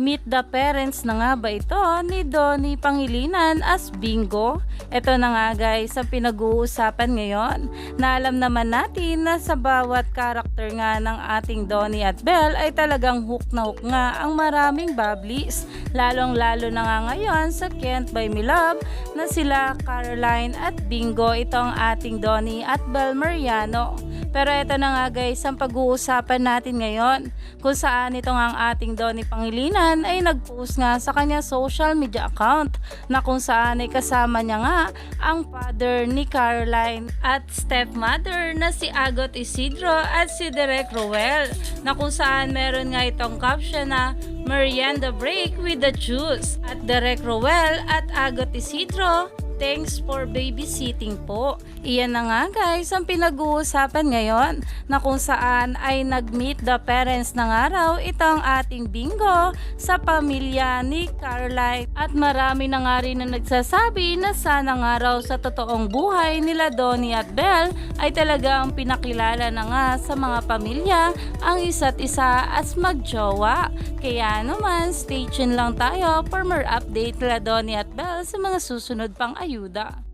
Meet the parents na nga ba ito ni Donnie Pangilinan as Bingo? Ito na nga guys ang pinag-uusapan ngayon na alam naman natin na sa bawat karakter nga ng ating Donnie at Belle ay talagang hook na hook nga ang maraming bablis. Lalong lalo na nga ngayon sa Kent by Me Love na sila Caroline at Bingo ito ang ating Donnie at Belle Mariano. Pero ito na nga guys ang pag-uusapan natin ngayon kung saan ito nga ang ating Donnie Pangilinan ay nag-post nga sa kanya social media account na kung saan ay kasama niya nga ang father ni Caroline at stepmother na si Agot Isidro at si Derek Roel na kung saan meron nga itong caption na merienda break with the juice at Derek Roel at Agot Isidro Thanks for babysitting po. Iyan na nga guys ang pinag-uusapan ngayon na kung saan ay nag-meet the parents ng araw itong ating bingo sa pamilya ni Caroline. At marami na nga rin na nagsasabi na sana nga raw sa totoong buhay nila Donnie at Belle ay talagang pinakilala na nga sa mga pamilya ang isa't isa as magjowa. Kaya naman, stay tuned lang tayo for more update nila Donnie at Belle sa mga susunod pang ajuda.